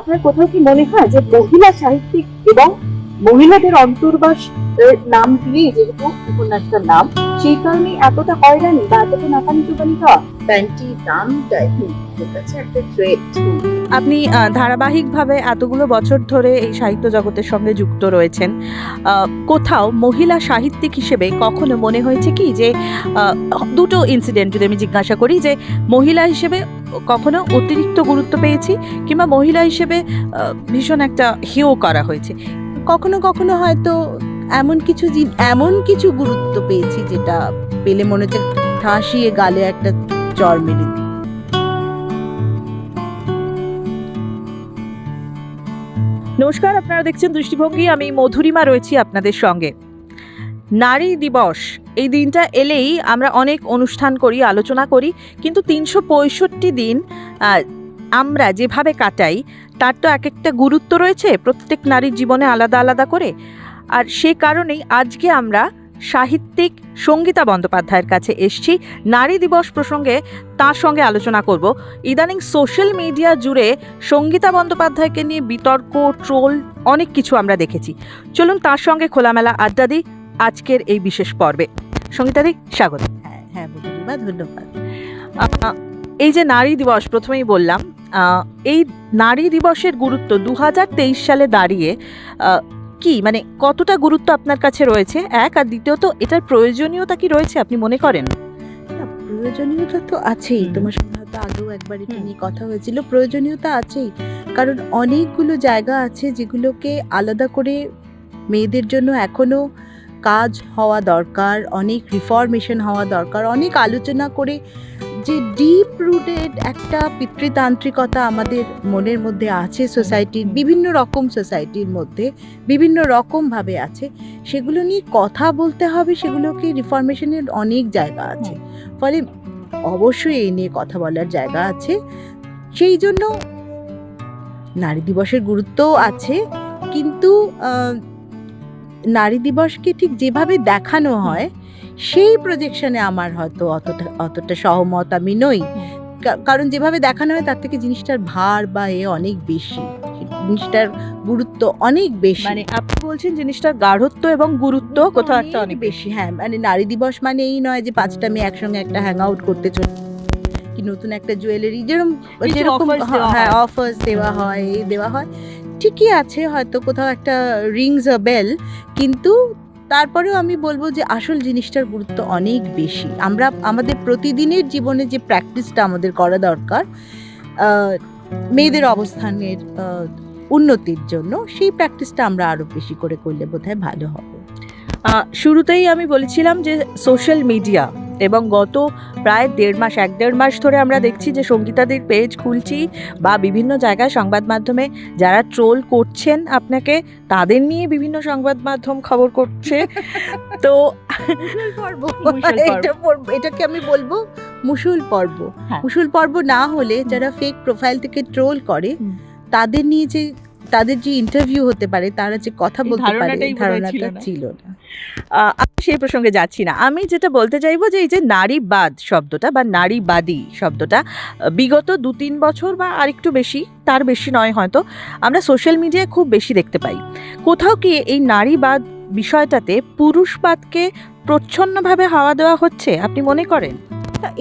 আপনার কোথাও কি মনে হয় যে মহিলা সাহিত্যিক এবং মহিলাদের অন্তর্বাস নাম দিয়ে যেহেতু উপন্যাসটার নাম, সেই কারণে এতটা হয়রানি বা এতটা নাকানি চুপানি খাওয়া প্যান্টি দামটা ঠিক আছে একটা থ্রেট আপনি ধারাবাহিকভাবে এতগুলো বছর ধরে এই সাহিত্য জগতের সঙ্গে যুক্ত রয়েছেন কোথাও মহিলা সাহিত্যিক হিসেবে কখনো মনে হয়েছে কি যে দুটো ইনসিডেন্ট যদি আমি জিজ্ঞাসা করি যে, মহিলা হিসেবে কখনো অতিরিক্ত গুরুত্ব পেয়েছি কিংবা মহিলা হিসেবে ভীষণ একটা হেয় করা হয়েছে? কখনো কখনো হয়তো এমন কিছু এমন কিছু গুরুত্ব পেয়েছি যেটা পেলে মনে হচ্ছে ঠাসিয়ে গালে একটা চর মেরে নমস্কার, আপনারা দেখছেন দৃষ্টিভঙ্গি। আমি মধুরিমা রয়েছি আপনাদের সঙ্গে। নারী দিবস, এই দিনটা এলেই আমরা অনেক অনুষ্ঠান করি, আলোচনা করি, কিন্তু তিনশো পঁয়ষট্টি দিন আমরা যেভাবে কাটাই, তার তো এক একটা গুরুত্ব রয়েছে, প্রত্যেক নারীর জীবনে আলাদা আলাদা করে। আর সে কারণেই আজকে আমরা সাহিত্যিক সঙ্গীতা বন্দ্যোপাধ্যায়ের কাছে এসছি। নারী দিবস প্রসঙ্গে তার সঙ্গে আলোচনা করব। ইদানিং সোশ্যাল মিডিয়া জুড়ে সঙ্গীতা বন্দ্যোপাধ্যায়কে নিয়ে বিতর্ক ট্রোল অনেক কিছু আমরা দেখেছি। চলুন তার সঙ্গে খোলামেলা আড্ডা দিই আজকের এই বিশেষ পর্বে। সঙ্গীতাদি স্বাগত। হ্যাঁ হ্যাঁ ধন্যবাদ। এই যে নারী দিবস প্রথমেই বললাম এই নারী দিবসের গুরুত্ব দু হাজার তেইশ সালে দাঁড়িয়ে কি? মানে কতটা গুরুত্ব আপনার কাছে রয়েছে? এক আর দ্বিতীয়ত এটার প্রয়োজনীয়তা কি রয়েছে আপনি মনে করেন? প্রয়োজনীয়তা তো আছেই। তোমার সঙ্গে হয়তো আগেও একবার এটা নিয়ে কথা হয়েছিল। প্রয়োজনীয়তা আছেই। কারণ অনেকগুলো জায়গা আছে যেগুলোকে আলাদা করে মেয়েদের জন্য এখনও কাজ হওয়া দরকার অনেক রিফরমেশন হওয়া দরকার অনেক আলোচনা করে যে ডিপ রুটেড একটা পিতৃতান্ত্রিকতা আমাদের মনের মধ্যে আছে সোসাইটির বিভিন্ন রকম সোসাইটির মধ্যে, বিভিন্ন রকমভাবে আছে, সেগুলো নিয়ে কথা বলতে হবে, সেগুলোকে রিফরমেশনের অনেক জায়গা আছে। ফলে অবশ্যই এই নিয়ে কথা বলার জায়গা আছে। সেই জন্য নারী দিবসের গুরুত্বও আছে, কিন্তু নারী দিবসকে ঠিক যেভাবে দেখানো হয় সেই প্রজেকশনে আমার হয়তো অতটা অতটা সহমত আমি নই। কারণ যেভাবে দেখানো হয় তার থেকে জিনিসটার ভার বা এ অনেক বেশি। জিনিসটার গুরুত্ব অনেক বেশি। মানে আপনি বলছেন জিনিসটার গাঢ়ত্ব এবং গুরুত্ব কোথাও একটা অনেক বেশি। হ্যাঁ। মানে নারী দিবস মানে এই নয় যে পাঁচটা মেয়ে একসঙ্গে একটা হ্যাং আউট করতে চলে কি নতুন একটা জুয়েলারি যেরকম যেরকম হ্যাঁ। অফার্স দেওয়া হয় দেওয়া হয়। ঠিকই আছে হয়তো কোথাও একটা রিংস আ বেল কিন্তু তারপরেও আমি বলব যে আসল জিনিসটার গুরুত্ব অনেক বেশি। আমরা, আমাদের প্রতিদিনের জীবনে যে প্র্যাকটিসটা আমাদের করা দরকার মেয়েদের অবস্থানের উন্নতির জন্য, সেই প্র্যাকটিসটা আমরা আরও বেশি করে করলে বোধহয় ভালো হবে। শুরুতেই আমি বলেছিলাম যে সোশ্যাল মিডিয়া এবং গত প্রায় দেড় মাস এক দেড় মাস ধরে আমরা দেখছি যে সঙ্গীতাদের পেজ খুলছি বা বিভিন্ন জায়গায় সংবাদ মাধ্যমে যারা ট্রোল করছেন আপনাকে তাদের নিয়ে বিভিন্ন সংবাদ মাধ্যম খবর করছে। তো এটা এটাকে আমি বলব মুসুল পর্ব। হ্যাঁ। মুসুল পর্ব না হলে যারা ফেক প্রোফাইল থেকে ট্রোল করে তাদের নিয়ে যে তাদের যে ইন্টারভিউ হতে পারে তারা যে কথা বলতে পারে ধারণাটা ছিল না। সেই প্রসঙ্গে যাচ্ছি না। আমি যেটা বলতে চাইব যে এই যে নারীবাদ শব্দটা বা নারীবাদী শব্দটা বিগত দু তিন বছর বা আরেকটু বেশি তার বেশি নয় হয়তো আমরা সোশ্যাল মিডিয়ায় খুব বেশি দেখতে পাই। কোথাও কি এই নারীবাদ বিষয়টাতে পুরুষবাদকে প্রচ্ছন্নভাবে হাওয়া দেওয়া হচ্ছে আপনি মনে করেন?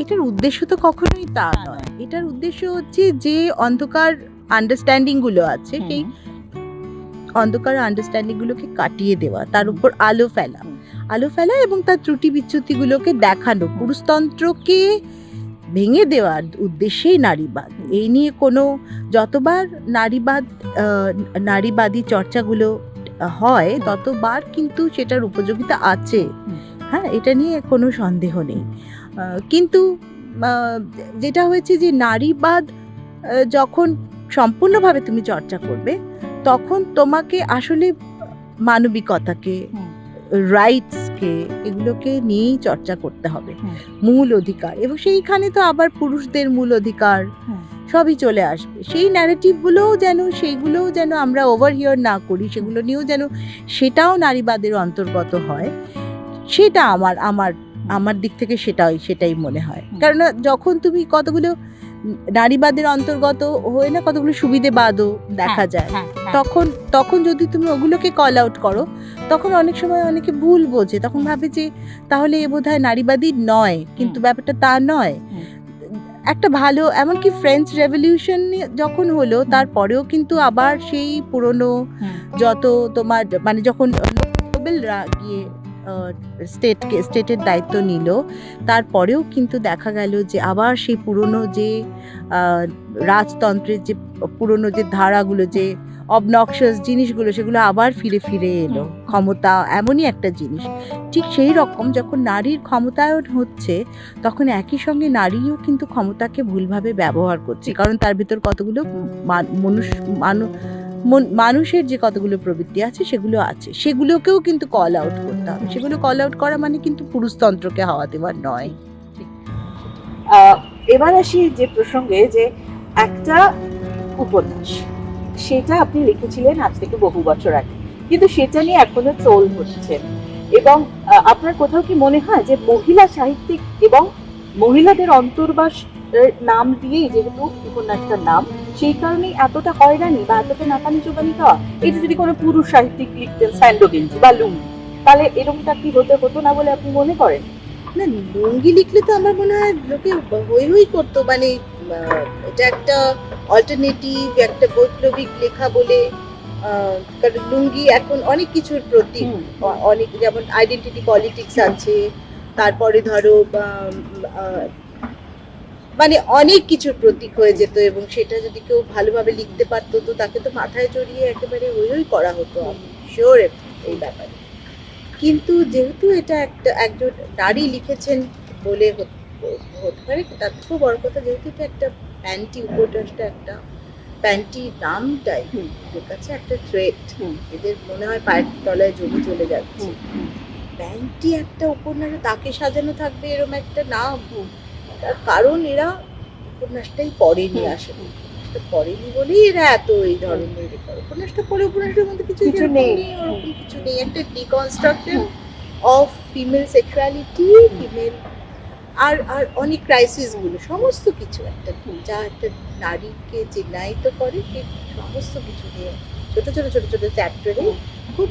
এটার উদ্দেশ্য তো কখনোই তা নয়। এটার উদ্দেশ্য হচ্ছে যে অন্ধকার আন্ডারস্ট্যান্ডিংগুলো আছে সেই অন্ধকার আন্ডারস্ট্যান্ডিং গুলোকে কাটিয়ে দেওয়া তার উপর আলো ফেলা। আলো ফেলা এবং তার ত্রুটি বিচ্যুতিগুলোকে দেখানো পুরুষতন্ত্রকে ভেঙে দেওয়ার উদ্দেশ্যেই নারীবাদ। এই নিয়ে কোনো যতবার নারীবাদ নারীবাদী চর্চাগুলো হয় ততবার কিন্তু সেটার উপযোগিতা আছে। হ্যাঁ এটা নিয়ে কোনো সন্দেহ নেই। কিন্তু যেটা হয়েছে যে নারীবাদ যখন সম্পূর্ণভাবে তুমি চর্চা করবে তখন তোমাকে আসলে মানবিকতাকে রাইটসকে এগুলোকে নিয়েই চর্চা করতে হবে। মূল অধিকার এবং সেইখানে তো আবার পুরুষদের মূল অধিকার সবই চলে আসবে। সেই ন্যারেটিভগুলোও যেন সেইগুলোও যেন আমরা ওভার হিয়ার না করি সেগুলো নিয়েও যেন সেটাও নারীবাদের অন্তর্গত হয় সেটা আমার আমার আমার দিক থেকে সেটাই সেটাই মনে হয়। কারণ যখন তুমি কতগুলো নারীবাদের অন্তর্গত হয়ে না কতগুলো সুবিধেবাদও দেখা যায়। হ্যাঁ তখন তখন যদি তুমি ওগুলোকে কল আউট করো তখন অনেক সময় অনেকে ভুল বোঝে। তখন ভাবে যে তাহলে এ বোধ হয় নারীবাদী নয় কিন্তু ব্যাপারটা তা নয়। একটা ভালো এমনকি ফ্রেঞ্চ রেভলিউশন যখন হলো তারপরেও কিন্তু আবার সেই পুরনো যত তোমার মানে যখন নোবেলরা গিয়ে স্টেটকে স্টেটের দায়িত্ব নিল। তারপরেও কিন্তু দেখা গেল যে আবার সেই পুরনো যে রাজতন্ত্রের যে পুরনো যে ধারাগুলো যে অবনক্সাস জিনিসগুলো সেগুলো আবার ফিরে ফিরে এলো। ক্ষমতা এমনই একটা জিনিস। ঠিক সেই রকম যখন নারীর ক্ষমতায়ন হচ্ছে তখন একই সঙ্গে নারীও কিন্তু ক্ষমতাকে ভুলভাবে ব্যবহার করছে। কারণ তার ভিতর কতগুলো মানুষ মানু মন- মানুষের যে কতগুলো প্রবৃত্তি আছে, সেগুলো আছে। সেগুলোকেও কিন্তু কল আউট করতে হবে। সেগুলো কল আউট করা মানে কিন্তু পুরুষতন্ত্রকে হাওয়া দেওয়ার নয়। এবার আসি যে প্রসঙ্গে যে একটা উপন্যাস, সেটা আপনি লিখেছিলেন আজ থেকে বহু বছর আগে। কিন্তু সেটা নিয়ে এখনও ট্রোল হচ্ছে। এবং আপনার কোথাও কি মনে হয় যে মহিলা সাহিত্যিক এবং মহিলাদের অন্তর্বাস নাম দিয়েই যেহেতু উপন্যাসটার নাম সেই কারণেই এতটা হয়রানি বা এতটা নাকানি চোবানি খাওয়া এটা যদি কোনো পুরুষ সাহিত্যিক লিখতেন স্যান্ডো গেঞ্জি বা লুঙ্গি তাহলে এরকমটা কি হতে হতো না বলে আপনি মনে করেন? না লুঙ্গি লিখলে তো আমার মনে হয় লোকে হই হই করতো মানে এটা একটা অল্টারনেটিভ একটা বৈপ্লবিক লেখা বলে আহ, কারণ লুঙ্গি এখন অনেক কিছুর প্রতীক। অনেক যেমন আইডেন্টিটি পলিটিক্স আছে তারপরে ধরো মানে অনেক কিছুর প্রতীক হয়ে যেত এবং সেটা যদি কেউ ভালোভাবে লিখতে পারতো তো তাকে তো মাথায় জড়িয়ে একেবারে ওই হই করা হতো আমি শিওর এই ব্যাপারে কিন্তু যেহেতু এটা একটা একজন নারী লিখেছেন বলে হতে পারে তার থেকেও বড় কথা যেহেতু এটা একটা প্যান্টি উপন্যাসটা একটা প্যান্টি নামটাই হুম। ওদের কাছে একটা থ্রেট। এদের মনে হয় পায়ের তলায় জমি চলে যাচ্ছে প্যান্টি একটা উপন্যাসে তাকে সাজানো থাকবে এরকম একটা নাম তার কারণ এরা উপন্যাসটাই পড়েনি। আসলে উপন্যাসটা পড়েনি বলেই এরা এত এই ধরনের করে। উপন্যাসটা পড়ে উপন্যাসের মধ্যে কিছু কিছু নেই। ওরকম কিছু নেই একটা deconstruction of female sexuality female আর আর অনেক ক্রাইসিসগুলো সমস্ত কিছু একটা যা একটা নারীকে চিহ্নায়িত করে সে সমস্ত কিছু নিয়ে ছোট ছোট ছোট ছোট চ্যাপ্টারে খুব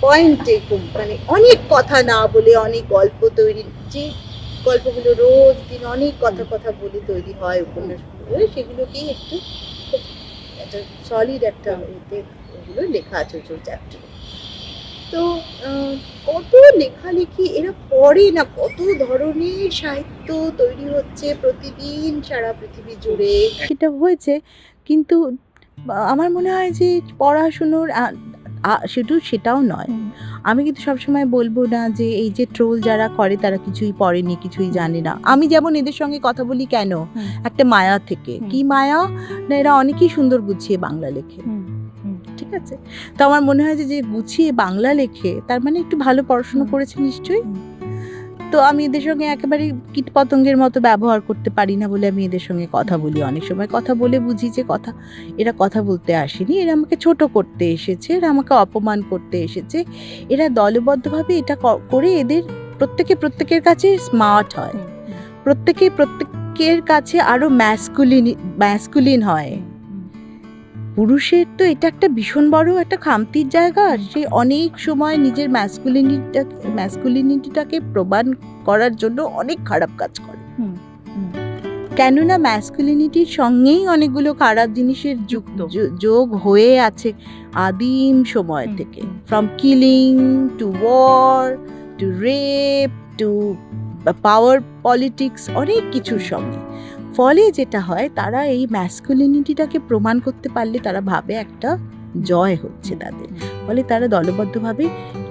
পয়েন্টে খুব মানে অনেক কথা না বলে অনেক গল্প তৈরি যে গল্পগুলো রোজ দিন অনেক কথা কথা বলে, তৈরি হয় উপন্যাসগুলো সেগুলোকেই একটু একটা সলিড একটা ওগুলো লেখা আছে ছোট চ্যাপ্টারে তো কত লেখালেখি এরা পড়ে না, কত ধরনের সাহিত্য তৈরি হচ্ছে প্রতিদিন সারা পৃথিবী জুড়ে। সেটা হয়েছে, কিন্তু আমার মনে হয় যে পড়াশুনোর শুধু সেটাও নয়। আমি কিন্তু সবসময় বলব না যে এই যে ট্রোল যারা করে তারা কিছুই পড়েনি কিছুই জানে না। আমি যেমন এদের সঙ্গে কথা বলি কেন? একটা মায়া থেকে। কি মায়া? না এরা অনেকেই সুন্দর গুছিয়ে বাংলা লেখে। ঠিক আছে? তো আমার মনে হয় যে গুছিয়ে বাংলা লেখে তার মানে একটু ভালো পড়াশুনো করেছে নিশ্চয়ই। তো আমি এদের সঙ্গে একেবারে কীট পতঙ্গের মতো ব্যবহার করতে পারি না বলে আমি এদের সঙ্গে কথা বলি। অনেক সময় কথা বলে বুঝি যে কথা এরা কথা বলতে আসেনি এরা আমাকে ছোট করতে এসেছে এরা আমাকে অপমান করতে এসেছে। এরা দলবদ্ধভাবে এটা ক- করে এদের প্রত্যেকে প্রত্যেকের কাছে স্মার্ট হয়। প্রত্যেকে প্রত্যেকের কাছে আরও ম্যাসকুলিন ম্যাসকুলিন হয়। পুরুষের তো এটা একটা ভীষণ বড় একটা খামতির জায়গা সে অনেক সময় নিজের ম্যাসকুলিনিটা ম্যাসকুলিনিটিটাকে প্রমাণ করার জন্য অনেক খারাপ কাজ করে। কেননা ম্যাসকুলিনিটির সঙ্গেই অনেকগুলো খারাপ জিনিসের যুক্ত। যোগ হয়ে আছে আদিম সময় থেকে। From killing to war to rape to power politics অনেক কিছুর সঙ্গে। ফলে যেটা হয় তারা এই ম্যাসকুলিনিটিটাকে প্রমাণ করতে পারলে তারা ভাবে একটা জয় হচ্ছে তাদের। ফলে তারা দলবদ্ধভাবে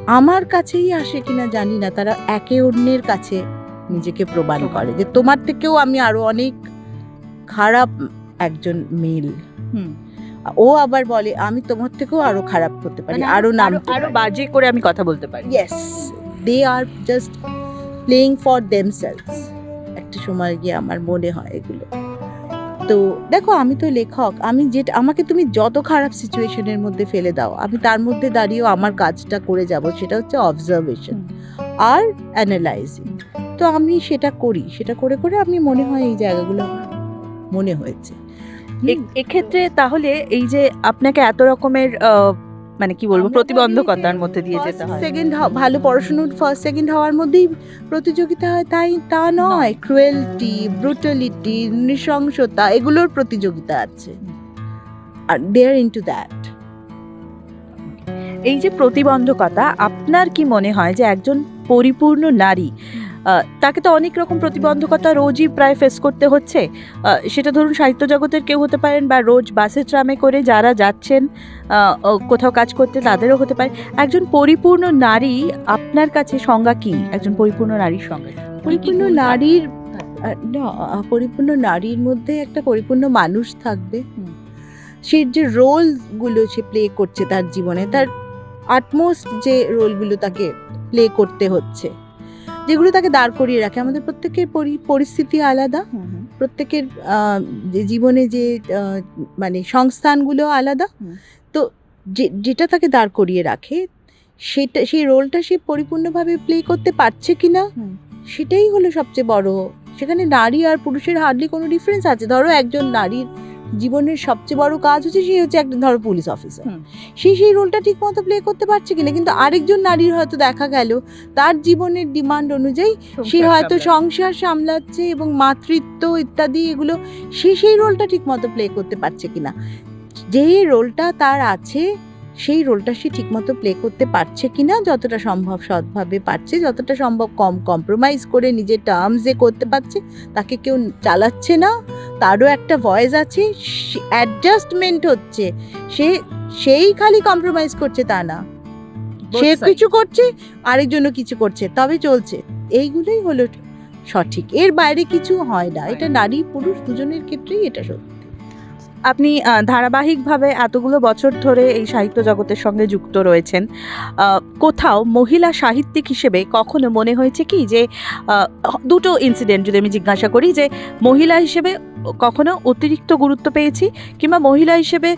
আমার কাছেই আসে কিনা জানি না তারা একে অন্যের কাছে নিজেকে প্রমাণ করে যে তোমার থেকেও আমি আরও অনেক খারাপ একজন মেল হুম। ও আবার বলে আমি তোমার থেকেও আরও খারাপ করতে পারি মানে আরও নাম আরও বাজে করে আমি কথা বলতে পারি। Yes they are just playing for themselves একটা সময় গিয়ে আমার মনে হয় এগুলো। তো দেখো আমি তো লেখক আমি যেটা আমাকে তুমি যত খারাপ সিচুয়েশনের মধ্যে ফেলে দাও আমি তার মধ্যে দাঁড়িয়েও আমার কাজটা করে যাব সেটা হচ্ছে অবজারভেশন আর অ্যানালাইজিং তো আমি সেটা করি সেটা করে করে আমি মনে হয় এই জায়গাগুলো মনে হয়েছে। এক্ষেত্রে তাহলে এই যে আপনাকে এত রকমের মানে কি বলব প্রতিবন্ধকতার মধ্যে দিয়ে যেতে হয়। সেকেন্ড ভালো পড়াশুনোর ফার্স্ট সেকেন্ড হওয়ার মধ্যেই প্রতিযোগিতা হয় তাই তা নয়। ক্রুয়েলটি ব্রুটালিটি নৃশংসতা এগুলোর প্রতিযোগিতা আছে। আর দে আর ইনটু দ্যাট এই যে প্রতিবন্ধকতা আপনার কি মনে হয় যে একজন পরিপূর্ণ নারী তাকে তো অনেক রকম প্রতিবন্ধকতা রোজই প্রায় ফেস করতে হচ্ছে। সেটা ধরুন সাহিত্য জগতের কেউ হতে পারেন বা রোজ বাসে ট্রামে করে যারা যাচ্ছেন কোথাও কাজ করতে তাদেরও হতে পারে। একজন পরিপূর্ণ নারী আপনার কাছে সংজ্ঞা কি? একজন পরিপূর্ণ নারীর সংজ্ঞা পরিপূর্ণ নারীর না পরিপূর্ণ নারীর মধ্যে একটা পরিপূর্ণ মানুষ থাকবে। সে যে রোলগুলো সে প্লে করছে তার জীবনে তার আটমোস্ট যে রোলগুলো তাকে প্লে করতে হচ্ছে। যেগুলো তাকে দাঁড় করিয়ে রাখে। আমাদের প্রত্যেকের পরি- পরিস্থিতি আলাদা। প্রত্যেকের যে জীবনে যে মানে সংস্থানগুলো আলাদা। তো যে- যেটা তাকে দাঁড় করিয়ে রাখে সেটা সেই রোলটা সে পরিপূর্ণভাবে প্লে করতে পারছে কি না সেটাই হলো সবচেয়ে বড়। সেখানে নারী আর পুরুষের হার্ডলি কোনো ডিফারেন্স আছে। ধরো একজন নারীর জীবনের সবচেয়ে বড় কাজ হচ্ছে সে হচ্ছে একটা ধরো পুলিশ অফিসার সেই সে সেই রোলটা ঠিক মতো প্লে করতে পারছে কিনা কিন্তু আরেকজন নারীর হয়তো দেখা গেল তার জীবনের ডিমান্ড অনুযায়ী সে হয়তো সংসার সামলাচ্ছে এবং মাতৃত্ব ইত্যাদি এগুলো সে সেই রোলটা ঠিক মতো প্লে করতে পারছে কিনা যে রোলটা তার আছে সেই রোলটা সে ঠিকমতো প্লে করতে পারছে কিনা যতটা সম্ভব সৎভাবে পারছে যতটা সম্ভব কম কম্প্রোমাইজ করে নিজের টার্মস টার্মসে করতে পারছে তাকে কেউ চালাচ্ছে না তারও একটা ভয়েস আছে অ্যাডজাস্টমেন্ট হচ্ছে সে সেই খালি কম্প্রোমাইজ করছে তা না। সে কিছু করছে আরেকজনও কিছু করছে তবে চলছে। এইগুলোই হলো সঠিক। এর বাইরে কিছু হয় না। এটা নারী পুরুষ দুজনের ক্ষেত্রেই এটা সত্যি। আপনি ধারাবাহিকভাবে এতগুলো বছর ধরে এই সাহিত্য জগতের সঙ্গে যুক্ত রয়েছেন কোথাও মহিলা সাহিত্যিক হিসেবে কখনো মনে হয়েছে কি যে দুটো ইনসিডেন্ট যদি আমি জিজ্ঞাসা করি যে, মহিলা হিসেবে কখনো অতিরিক্ত গুরুত্ব পেয়েছি কিংবা মহিলা হিসেবে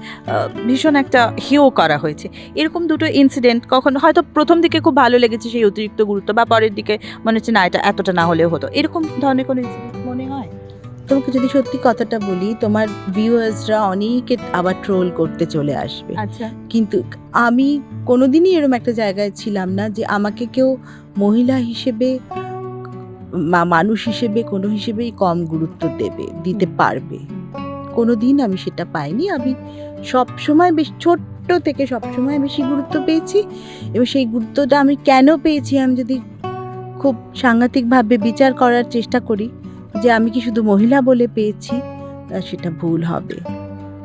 ভীষণ একটা হেয় করা হয়েছে? এরকম দুটো ইনসিডেন্ট কখনো, হয়তো প্রথম দিকে খুব ভালো লেগেছে সেই অতিরিক্ত গুরুত্ব বা পরের দিকে মনে হচ্ছে না, এটা এতটা না হলেও হতো। এরকম ধরনের কোনো ইনসিডেন্ট মনে হয়? তোমাকে যদি সত্যি কথাটা বলি তোমার ভিউয়ার্সরা অনেকে আবার ট্রোল করতে চলে আসবে। আচ্ছা। কিন্তু আমি কোনোদিনই এরকম একটা জায়গায় ছিলাম না যে আমাকে কেউ মহিলা হিসেবে মা- মানুষ হিসেবে কোনো হিসেবেই কম গুরুত্ব দেবে দিতে পারবে। কোনো দিন আমি সেটা পাইনি। আমি সব সময় বেশ ছোট্ট থেকে সব সময় বেশি গুরুত্ব পেয়েছি এবং সেই গুরুত্বটা আমি কেন পেয়েছি আমি যদি খুব সাংঘাতিকভাবে বিচার করার চেষ্টা করি যে আমি কি শুধু মহিলা বলে পেয়েছি সেটা ভুল হবে।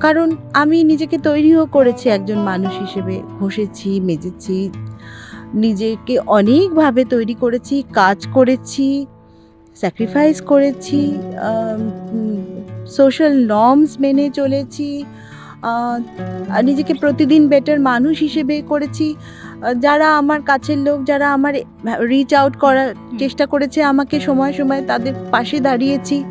কারণ আমি নিজেকে তৈরিও করেছি, একজন মানুষ হিসেবে ঘষেছি, মেজেছি, নিজেকে অনেকভাবে তৈরি করেছি, কাজ করেছি স্যাক্রিফাইস করেছি সোশ্যাল নর্মস মেনে চলেছি নিজেকে প্রতিদিন বেটার মানুষ হিসেবে করেছি যারা আমার কাছের লোক যারা আমার রিচ আউট করার চেষ্টা করেছে আমাকে সময় সময় তাদের পাশে দাঁড়িয়েছি।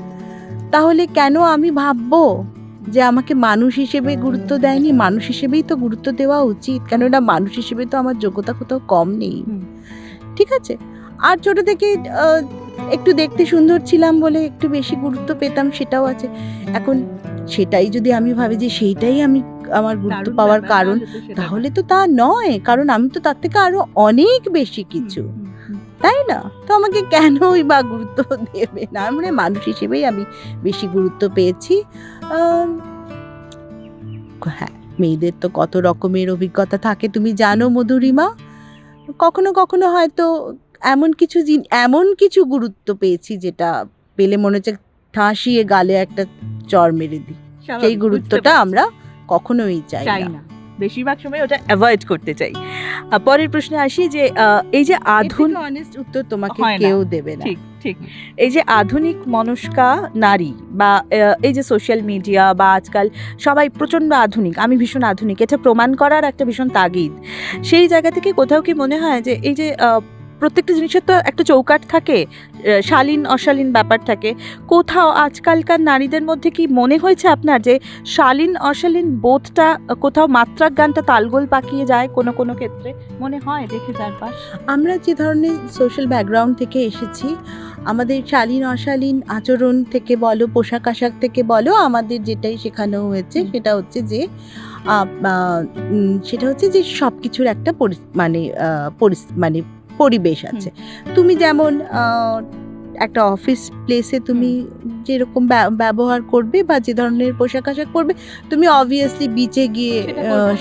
তাহলে কেন আমি ভাববো যে আমাকে মানুষ হিসেবে গুরুত্ব দেয়নি? মানুষ হিসেবেই তো গুরুত্ব দেওয়া উচিত। কেননা মানুষ হিসেবে তো আমার যোগ্যতা কোথাও কম নেই। ঠিক আছে? আর ছোট থেকে একটু দেখতে সুন্দর ছিলাম বলে একটু বেশি গুরুত্ব পেতাম সেটাও আছে। এখন সেটাই যদি আমি ভাবি যে সেইটাই আমি আমার গুরুত্ব পাওয়ার কারণ তাহলে তো তা নয়। কারণ আমি তো তার থেকে আরও অনেক বেশি কিছু। তাই না? তো আমাকে কেনই বা গুরুত্ব দেবে না? মানে মানুষ হিসেবেই আমি বেশি গুরুত্ব পেয়েছি। হ্যাঁ মেয়েদের তো কত রকমের অভিজ্ঞতা থাকে। তুমি জানো মধুরিমা? কখনো কখনো হয়তো এমন কিছু জিন- এমন কিছু গুরুত্ব পেয়েছি যেটা পেলে মনে হচ্ছে ঠাসিয়ে গালে একটা চর মেরে দিই। সেই গুরুত্বটা আমরা কখনোই চাই না। বেশিরভাগ সময় ওটা অ্যাভয়েড করতে চাই। পরের প্রশ্নে আসি যে এই যে আধুনিক অনেস্ট উত্তর তোমাকে কেউ দেবে না। ঠিক ঠিক। এই যে আধুনিক মনস্কা নারী বা এই যে সোশ্যাল মিডিয়া বা আজকাল সবাই প্রচণ্ড আধুনিক আমি ভীষণ আধুনিক এটা প্রমাণ করার একটা ভীষণ তাগিদ। সেই জায়গা থেকে কোথাও কি মনে হয় যে এই যে প্রত্যেকটা জিনিসের তো একটা চৌকাট থাকে শালীন অশালীন ব্যাপার থাকে। কোথাও আজকালকার নারীদের মধ্যে কি মনে হয়েছে আপনার যে শালীন অশালীন বোধটা কোথাও মাত্রার গানটা তালগোল পাকিয়ে যায় কোনো কোনো ক্ষেত্রে? মনে হয় দেখে চারপাশ। আমরা যে ধরনের সোশ্যাল ব্যাকগ্রাউন্ড থেকে এসেছি আমাদের শালীন অশালীন আচরণ থেকে বলো পোশাক আশাক থেকে বলো আমাদের যেটাই শেখানো হয়েছে সেটা হচ্ছে যে সেটা হচ্ছে যে সব কিছুর একটা মানে মানে পরিবেশ আছে। তুমি যেমন একটা অফিস প্লেসে তুমি যেরকম ব্যা- ব্যবহার করবে বা যে ধরনের পোশাক আশাক পরবে তুমি অবভিয়াসলি বিচে গিয়ে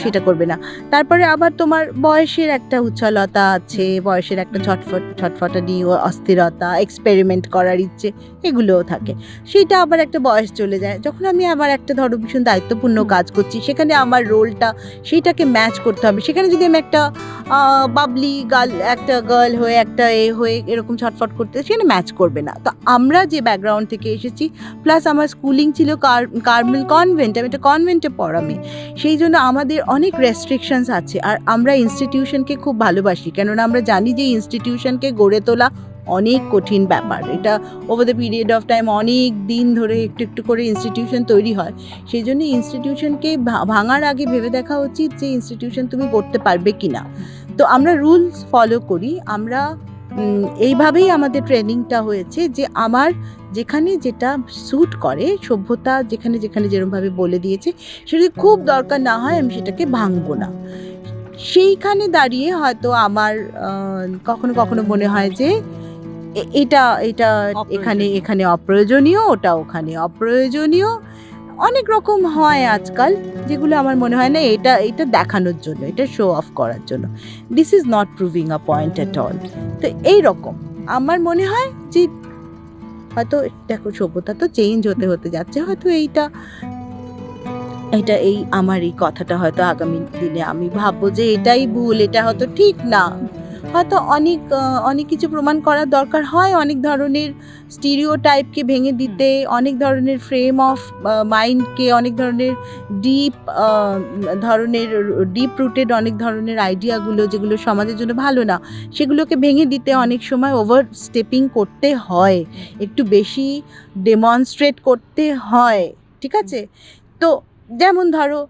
সেটা করবে না। সেটা তারপরে আবার তোমার বয়সের একটা উচ্ছলতা আছে বয়সের একটা ছটফট ছটফটানি ও অস্থিরতা এক্সপেরিমেন্ট করার ইচ্ছে এগুলোও থাকে। সেইটা আবার একটা বয়স চলে যায়। যখন আমি আবার একটা ধরো ভীষণ দায়িত্বপূর্ণ কাজ করছি সেখানে আমার রোলটা সেইটাকে ম্যাচ করতে হবে। সেখানে যদি আমি একটা বাবলি গার্ল একটা গার্ল হয়ে একটা এ হয়ে এরকম ছটফট করতে সেখানে ম্যাচ করবে না। তো আমরা যে ব্যাকগ্রাউন্ড থেকে এসেছি প্লাস আমার স্কুলিং ছিল কার কার্মেল কনভেন্ট আমি একটা কনভেন্টে পড়ামি। সেই জন্য আমাদের অনেক রেস্ট্রিকশনস আছে আর আমরা ইনস্টিটিউশনকে খুব ভালোবাসি। কেননা আমরা জানি যে ইনস্টিটিউশনকে গড়ে তোলা অনেক কঠিন ব্যাপার। এটা over the period of time অনেক দিন ধরে একটু একটু করে ইনস্টিটিউশন তৈরি হয়। সেই জন্য ইনস্টিটিউশনকে ভাঙার আগে ভেবে দেখা উচিত যে ইনস্টিটিউশন তুমি করতে পারবে কি না তো আমরা রুলস ফলো করি। আমরা এইভাবেই আমাদের ট্রেনিংটা হয়েছে যে আমার যেখানে যেটা স্যুট করে সভ্যতা যেখানে যেখানে যেরকমভাবে বলে দিয়েছে সেটা খুব দরকার না হয় আমি সেটাকে ভাঙবো না। সেইখানে দাঁড়িয়ে হয়তো আমার কখনো কখনো মনে হয় যে এটা এটা এখানে এখানে অপ্রয়োজনীয় ওটা ওখানে অপ্রয়োজনীয়। অনেক রকম হয় আজকাল, যেগুলো আমার মনে হয় না এটা এটা দেখানোর জন্য, এটা শো অফ করার জন্য। This is not proving a point at all তো এই রকম। আমার মনে হয় যে, হয়তো দেখো সভ্যতা তো চেঞ্জ হতে হতে যাচ্ছে, হয়তো এইটা, এটা এই আমার এই কথাটা হয়তো আগামী দিনে আমি ভাববো যে এটাই ভুল, এটা হয়তো ঠিক না। হয়তো অনেক অনেক কিছু প্রমাণ করার দরকার হয়। অনেক ধরনের স্টিরিও টাইপকে ভেঙে দিতে অনেক ধরনের ফ্রেম অফ মাইন্ডকে অনেক ধরনের ডিপ ধরনের ডিপ রুটেড অনেক ধরনের আইডিয়াগুলো যেগুলো সমাজের জন্য ভালো না সেগুলোকে ভেঙে দিতে অনেক সময় ওভার স্টেপিং করতে হয়। একটু বেশি ডেমনস্ট্রেট করতে হয় ঠিক আছে? তো যেমন ধরো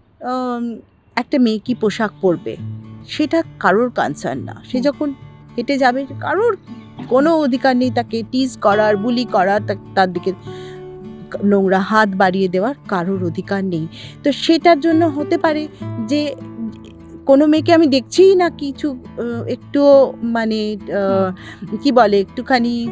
একটা মেয়ে কি পোশাক পরবে? সেটা কারোর কনসার্ন না। সে যখন হেঁটে যাবে কারোর কোনো অধিকার নেই তাকে টিজ করার বুলি করার তার দিকে নোংরা হাত বাড়িয়ে দেওয়ার কারোর অধিকার নেই। তো সেটার জন্য হতে পারে যে কোনো মেয়েকে আমি দেখছিই না কিছু আহ, একটুও মানে কি বলে একটুখানি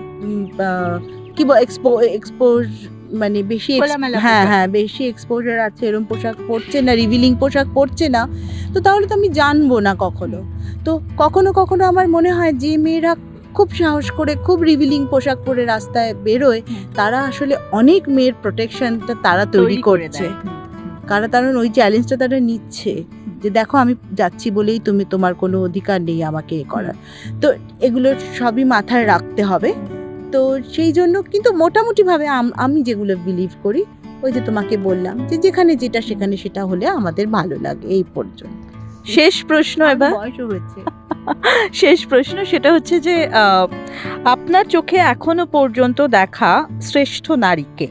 কি এক্সপো এক্সপোজ মানে বেশি হ্যাঁ হ্যাঁ বেশি এক্সপোজার আছে এরকম পোশাক পরছে না রিভিলিং পোশাক পরছে না তো তাহলে তো আমি জানব না কখনো। তো কখনো কখনো আমার মনে হয় যে মেয়েরা খুব সাহস করে খুব রিভিলিং পোশাক পরে রাস্তায় বেরোয় তারা আসলে অনেক মেয়ের প্রোটেকশনটা তারা তৈরি করছে। কারণ কারণ ওই চ্যালেঞ্জটা তারা নিচ্ছে যে দেখো আমি যাচ্ছি বলেই তুমি তোমার কোনো অধিকার নেই আমাকে এ করার। তো এগুলো সবই মাথায় রাখতে হবে। তো সেই জন্য কিন্তু মোটামুটিভাবে আমি যেগুলো বিলিভ করি ওই যে তোমাকে বললাম যে যেখানে যেটা সেখানে সেটা হলে আমাদের ভালো লাগে এই পর্যন্ত। শেষ প্রশ্ন এবার। হয়েছে। শেষ প্রশ্ন সেটা হচ্ছে যে আপনার চোখে এখনও পর্যন্ত দেখা শ্রেষ্ঠ নারীকে?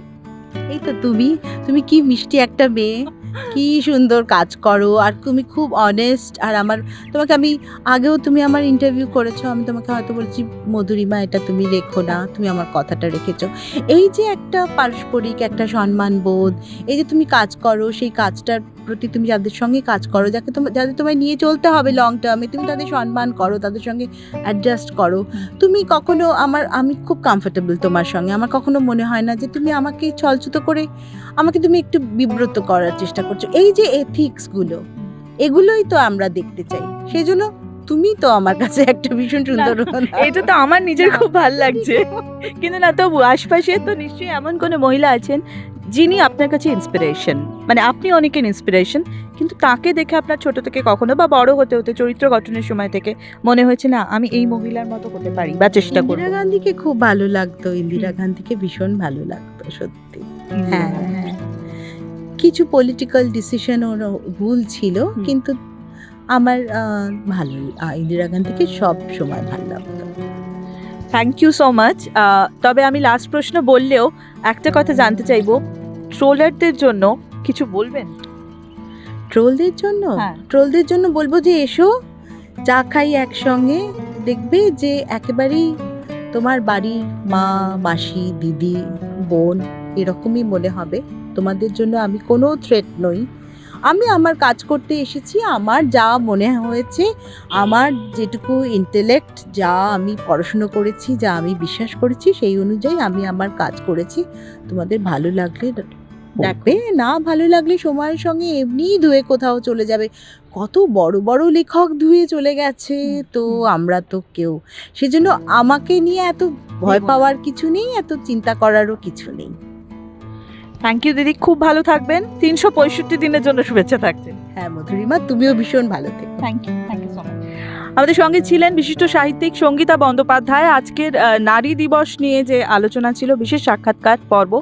এই তো তুমি তুমি কি মিষ্টি একটা মেয়ে? কি সুন্দর কাজ করো, আর তুমি খুব অনেস্ট আর আমার, তোমাকে আমি, আগেও তুমি আমার ইন্টারভিউ করেছ, আমি তোমাকে হয়তো বলছি, মধুরিমা, এটা তুমি রেখো না, তুমি আমার কথাটা রেখেছো। এই যে একটা পারস্পরিক, একটা সম্মান বোধ এই যে তুমি কাজ করো, সেই কাজটার প্রতি তুমি যাদের সঙ্গে কাজ করো, যাকে তোমার যাদের তোমায় নিয়ে চলতে হবে লং টার্মে তুমি তাদের সম্মান করো, তাদের সঙ্গে অ্যাডজাস্ট করো। তুমি কখনো আমার, আমি খুব কমফোর্টেবল তোমার সঙ্গে, আমার কখনো মনে হয় না যে তুমি আমাকে ছলছুত করে, আমাকে তুমি একটু বিব্রত করার চেষ্টা করছ। এই যে এথিক্সগুলো এগুলোই তো আমরা দেখতে চাই। সেই জন্য তুমি তো আমার কাছে একটা ভীষণ সুন্দর এটা তো আমার নিজের খুব ভালো লাগছে। কিন্তু না তবু আশপাশে তো নিশ্চয়ই এমন কোনো মহিলা আছেন যিনি আপনার কাছে ইন্সপিরেশন মানে আপনি অনেকের ইন্সপিরেশন কিন্তু তাকে দেখে আপনার ছোট থেকে কখনো বা বড় হতে হতে চরিত্র গঠনের সময় থেকে মনে হয়েছে না আমি এই মহিলার মতো হতে পারি বা চেষ্টা করব। ইন্দিরা গান্ধীকে খুব ভালো লাগতো। ইন্দিরা গান্ধীকে ভীষণ ভালো লাগতো সত্যি। হ্যাঁ। হ্যাঁ। কিছু পলিটিক্যাল ডিসিশন ওর ভুল ছিল কিন্তু আমার ভালো ইন্দিরা গান্ধীকে সব সময় ভালো লাগতো। থ্যাংক ইউ সো মাচ তবে আমি লাস্ট প্রশ্ন বললেও একটা কথা জানতে চাইব। ট্রোলারদের জন্য কিছু বলবেন? ট্রোলদের জন্য? হ্যাঁ। ট্রোলদের জন্য বলব যে এসো চা খাই একসঙ্গে দেখবে যে একেবারেই তোমার বাড়ির মা মাসি দিদি বোন এরকমই মনে হবে। তোমাদের জন্য আমি কোনো থ্রেট নই। আমি আমার কাজ করতে এসেছি আমার যা মনে হয়েছে আমার যেটুকু ইন্টেলেক্ট যা আমি পড়াশুনো করেছি যা আমি বিশ্বাস করেছি সেই অনুযায়ী আমি আমার কাজ করেছি। তোমাদের ভালো লাগলে দেখবে না ভালো লাগলে সময়ের সঙ্গে এমনিই ধুয়ে কোথাও চলে যাবে। কত বড় বড় লেখক ধুয়ে চলে গেছে তো আমরা তো কেউ। সেজন্য আমাকে নিয়ে এত ভয় পাওয়ার কিছু নেই এত চিন্তা করারও কিছু নেই। থ্যাংক ইউ দিদি। খুব ভালো থাকবেন। তিনশো পঁয়ষট্টি দিনের জন্য শুভেচ্ছা থাকছে। হ্যাঁ মধুরিমা তুমিও ভীষণ ভালো থেকো। Thank you thank you so much আমাদের সঙ্গে ছিলেন বিশিষ্ট সাহিত্যিক সঙ্গীতা বন্দ্যোপাধ্যায়। আজকের নারী দিবস নিয়ে যে আলোচনা ছিল বিশেষ সাক্ষাৎকার পর্ব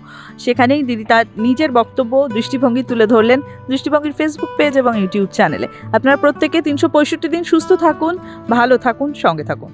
সেখানেই দিদি তার নিজের বক্তব্য দৃষ্টিভঙ্গি তুলে ধরলেন দৃষ্টিভঙ্গির ফেসবুক পেজ এবং ইউটিউব চ্যানেলে আপনারা প্রত্যেকে তিনশো পঁয়ষট্টি দিন সুস্থ থাকুন ভালো থাকুন সঙ্গে থাকুন।